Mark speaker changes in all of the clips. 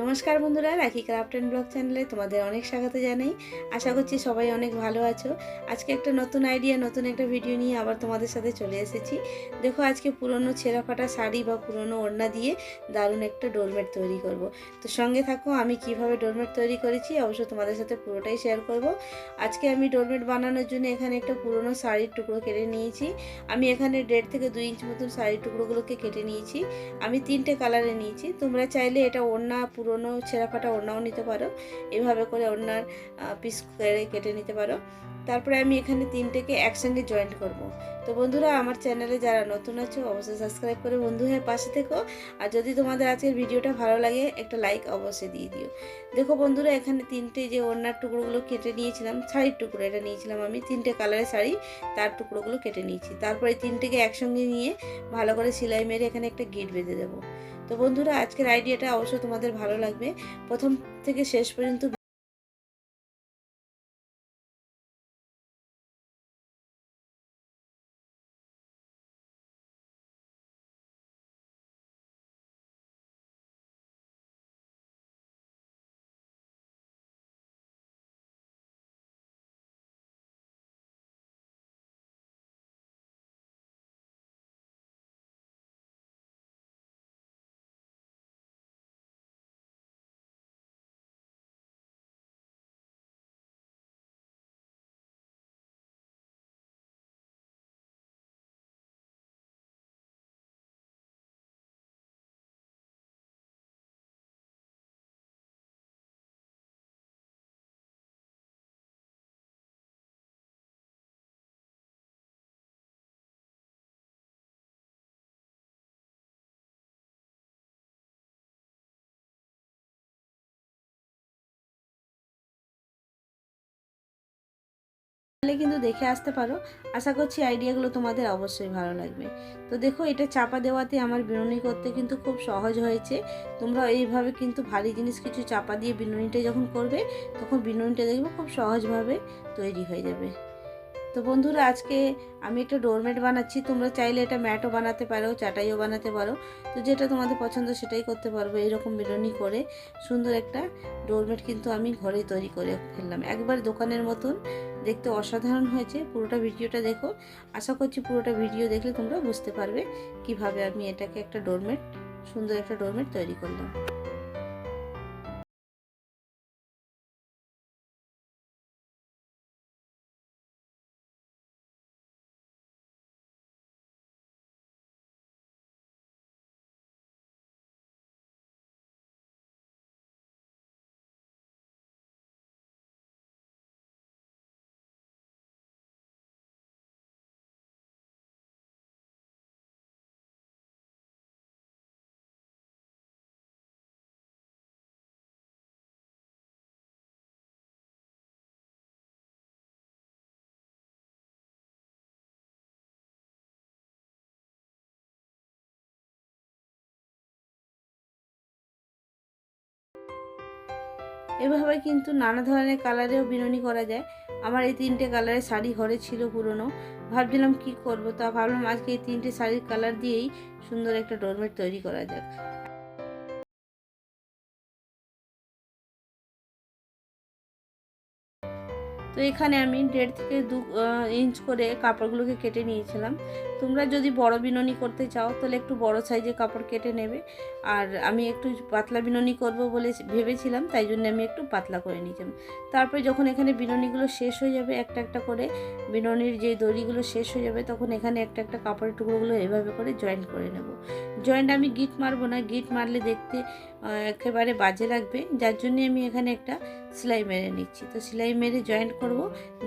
Speaker 1: নমস্কার বন্ধুরা, রাখি ক্রাফট অ্যান্ড ব্লগ চ্যানেলে তোমাদের অনেক স্বাগত জানাই। আশা করছি সবাই অনেক ভালো আছো। আজকে একটা নতুন আইডিয়া নতুন একটা ভিডিও নিয়ে আবার তোমাদের সাথে চলে এসেছি। দেখো, আজকে পুরনো ছেঁড়া ফাটা শাড়ি বা পুরনো ওড়না দিয়ে দারুণ একটা ডোরমেট তৈরি করব। তো সঙ্গে থাকো, আমি কীভাবে ডোরমেট তৈরি করেছি অবশ্য তোমাদের সাথে পুরোটাই শেয়ার করব। আজকে আমি ডোরমেট বানানোর জন্য এখানে একটা পুরনো শাড়ির টুকরো কেটে নিয়েছি। আমি এখানে দেড় থেকে দুই ইঞ্চ মতন শাড়ির টুকরোগুলোকে কেটে নিয়েছি। আমি তিনটে কালারে নিয়েছি। তোমরা চাইলে এটা ওড়না পুরনো ছেঁড়া ফাটা ওড়নাও নিতে পারো। এভাবে করে ওড়নার পিস করে কেটে নিতে পারো। তারপরে আমি এখানে তিনটেকে একসঙ্গে জয়েন্ট করব। তো বন্ধুরা, আমার চ্যানেলে যারা নতুন আছো, অবশ্যই সাবস্ক্রাইব করে বন্ধু হয়ে পাশে থেকো। আর যদি তোমাদের আজকের ভিডিওটা ভালো লাগে, একটা লাইক অবশ্যই দিয়ে দিও। দেখো বন্ধুরা, এখানে তিনটে যে ওড়নার টুকরোগুলো কেটে নিয়েছিলাম, শাড়ির টুকরো এটা নিয়েছিলাম আমি। তিনটে কালারের শাড়ি, তার টুকরোগুলো কেটে নিয়েছি। তারপরে তিনটেকে একসঙ্গে নিয়ে ভালো করে সেলাই মেরে এখানে একটা গিট বেঁধে দেবো। তো বন্ধুরা আজকের আইডিয়াটা অবশ্যই তোমাদের ভালো লাগবে। প্রথম থেকে শেষ পর্যন্ত তাহলে কিন্তু দেখে আসতে পারো। আশা করছি আইডিয়াগুলো তোমাদের অবশ্যই ভালো লাগবে। তো দেখো, এটা চাপা দেওয়াতে আমার বিনুনি করতে কিন্তু খুব সহজ হয়েছে। তোমরা এইভাবে কিন্তু ভারী জিনিস কিছু চাপা দিয়ে বিনুনিটা যখন করবে, তখন বিনুনিটা দেখবে খুব সহজভাবে তৈরি হয়ে যাবে। তো বন্ধুরা, আজকে আমি একটা ডোরমেট বানাচ্ছি। তোমরা চাইলে এটা ম্যাটও বানাতে পারো, চাটাইও বানাতে পারো। তো যেটা তোমাদের পছন্দ সেটাই করতে পারব এইরকম বিরনি করে। সুন্দর একটা ডোরমেট কিন্তু আমি ঘরে তৈরি করে ফেললাম। একবার দোকানের মতন দেখতে অসাধারণ হয়েছে। পুরোটা ভিডিওটা দেখো। আশা করছি পুরোটা ভিডিও দেখলে তোমরা বুঝতে পারবে কীভাবে আমি এটাকে একটা ডোরমেট, সুন্দর একটা ডোরমেট তৈরি করলাম। এভাবে কিন্তু নানা ধরনের কালারেও বিনুনি করা যায়। আমার এই তিনটে কালারের শাড়ি ঘরে ছিল পুরনো। ভাবছিলাম কি করব, তা ভাবলাম আজকে এই তিনটে শাড়ির কালার দিয়েই সুন্দর একটা ডোরমেট তৈরি করা যাক। তো এখানে আমি দেড় থেকে দু ইঞ্চ করে কাপড়গুলোকে কেটে নিয়েছিলাম। তোমরা যদি বড় বিননি করতে চাও, তাহলে একটু বড় সাইজে কাপড় কেটে নেবে। আর আমি একটু পাতলা বিনুনি করব বলে ভেবেছিলাম, তাই জন্য আমি একটু পাতলা করে নিয়েছিলাম। তারপরে যখন এখানে বিননিগুলো শেষ হয়ে যাবে, একটা একটা করে বিনুনির যে দড়িগুলো শেষ হয়ে যাবে, তখন এখানে একটা একটা কাপড়ের টুকরোগুলো এভাবে করে জয়েন্ট করে নেব। জয়েন্ট আমি গিট মারবো না গিট মারলে দেখতে একেবারে বাজে লাগবে। যার জন্য আমি এখানে একটা সেলাই মেরে নিচ্ছি। তো সেলাই মেরে জয়েন্ট করব,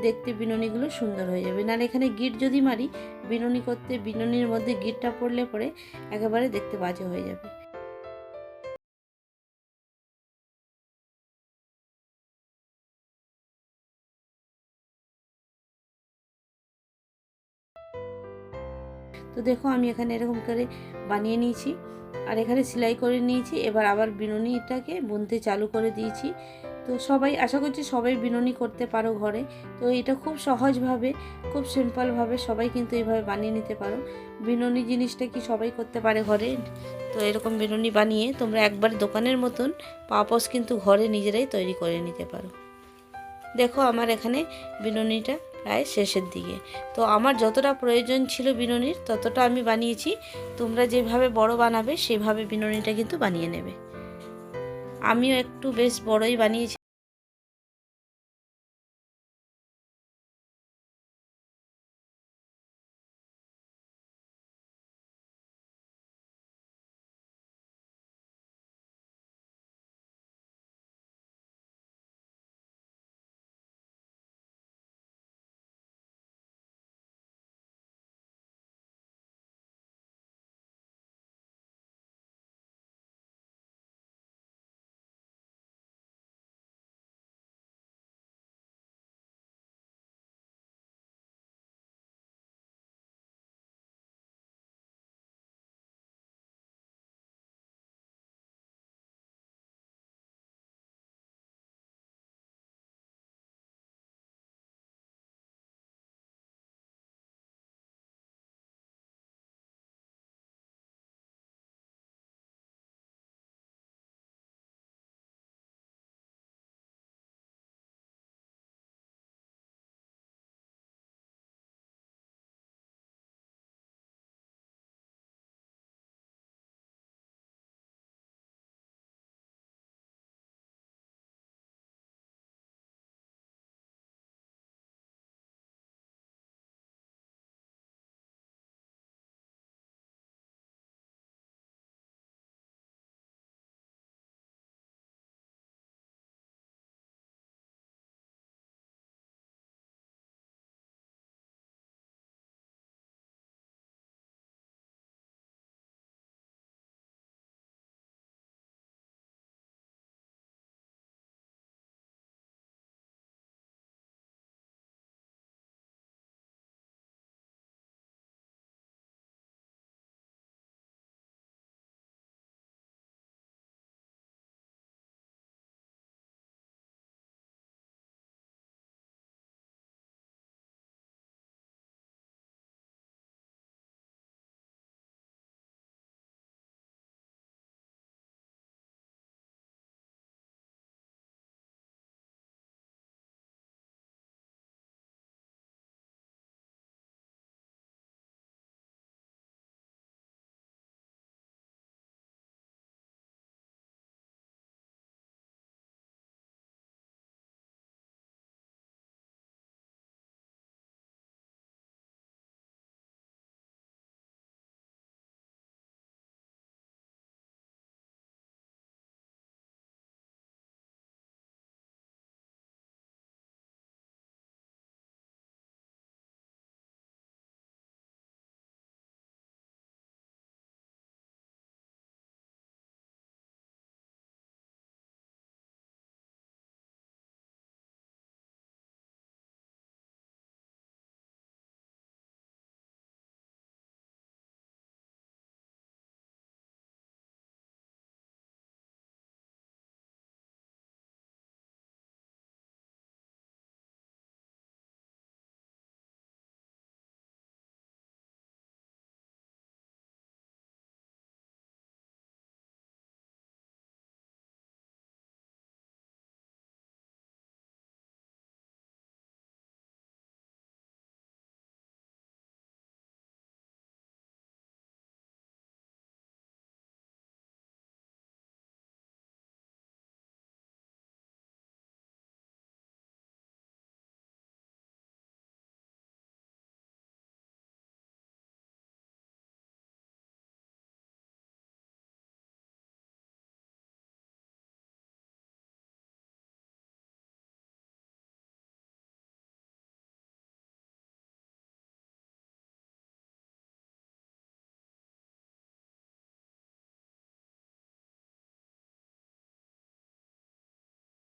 Speaker 1: দেখতে বিনুনিগুলো সুন্দর হয়ে যাবে। নাহলে এখানে গিট যদি মারি বিনুনি করতে বিনুনির মধ্যে গিটটা পড়লে পরে একেবারে দেখতে বাজে হয়ে যাবে। তো দেখো আমি এখানে এরকম করে বানিয়ে নিয়েছি, আর এখানে সেলাই করে নিয়েছি, এবার আবার বিনুনিটাকে বুনতে চালু করে দিয়েছি। তো সবাই, আশা করছি সবাই বিনুনি করতে পারো ঘরে। তো এটা খুব সহজভাবে, খুব সিম্পলভাবে সবাই কিন্তু এইভাবে বানিয়ে নিতে পারো। বিনুনি জিনিসটা কি সবাই করতে পারে ঘরে? তো এরকম বিনুনি বানিয়ে তোমরা একবার দোকানের মতন পাপস কিন্তু ঘরে নিজেরাই তৈরি করে নিতে পারো। দেখো আমার এখানে বিনুনিটা প্রায় শেষের দিকে। তো আমার যতটা প্রয়োজন ছিল বিনুনির, ততটা আমি বানিয়েছি। তোমরা যেভাবে বড় বানাবে, সেভাবে বিনুনিটা কিন্তু বানিয়ে নেবে। আমিও একটু বেশ বড়ই বানিয়েছি।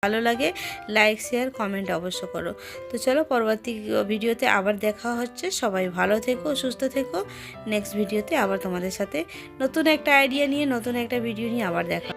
Speaker 1: ভালো লাগে লাইক শেয়ার কমেন্ট অবশ্য করো। তো চলো পরবর্তী ভিডিওতে আবার দেখা হচ্ছে। সবাই ভালো থেকো, সুস্থ থেকো। নেক্সট ভিডিওতে আবার তোমাদের সাথে নতুন একটা আইডিয়া নিয়ে, নতুন একটা ভিডিও নিয়ে আবার দেখা